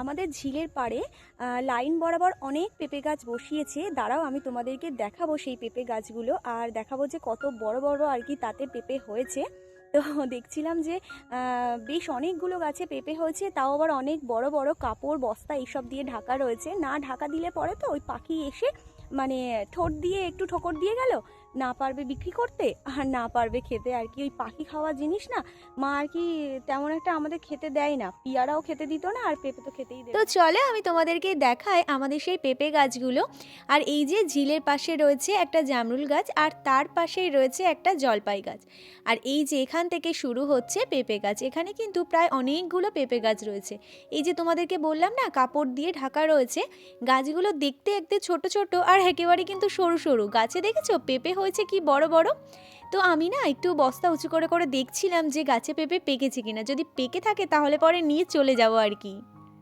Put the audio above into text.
আমাদের ঝিলের পাড়ে লাইন বরাবর অনেক পেঁপে গাছ বসিয়েছে। দাঁড়াও, আমি তোমাদেরকে দেখাবো সেই পেঁপে গাছগুলো আর দেখাবো যে কত বড় বড় আর কি তাতে পেঁপে হয়েছে। তো দেখছিলাম যে বেশ অনেকগুলো গাছে পেঁপে হয়েছে, তাও আবার অনেক বড় বড় কাপড়, বস্তা এইসব দিয়ে ঢাকা রয়েছে। না ঢাকা দিলে পরে তো ওই পাখি এসে মানে ঠোঁট দিয়ে একটু ঠোকর দিয়ে গেল না পারবে বিক্রি করতে আর না পারবে খেতে। আর কি ওই পাখি খাওয়া জিনিস না মা আর কি তেমন একটা আমাদের খেতে দেয় না। পিয়ারাও খেতে দিত না আর পেঁপে তো খেতেই তো চলে আমি তোমাদেরকে দেখাই আমাদের সেই পেঁপে গাছগুলো। আর এই যে ঝিলের পাশে রয়েছে একটা জামরুল গাছ আর তার পাশেই রয়েছে একটা জলপাই গাছ। আর এই যে এখান থেকে শুরু হচ্ছে পেঁপে গাছ এখানে কিন্তু প্রায় অনেকগুলো পেঁপে গাছ রয়েছে। এই যে তোমাদেরকে বললাম না কাপড় দিয়ে ঢাকা রয়েছে গাছগুলো দেখতে দেখতে ছোট ছোট আর একেবারে কিন্তু সরু সরু। গাছে দেখেছ? পেঁপে হয়েছে কি বড় বড়? তো আমি না একটু বস্তা উঁচু করে করে দেখছিলাম যে গাছে পেঁপে পেকেছে কিনা। যদি পেকে থাকে তাহলে পরে নিয়ে চলে যাব আর কি।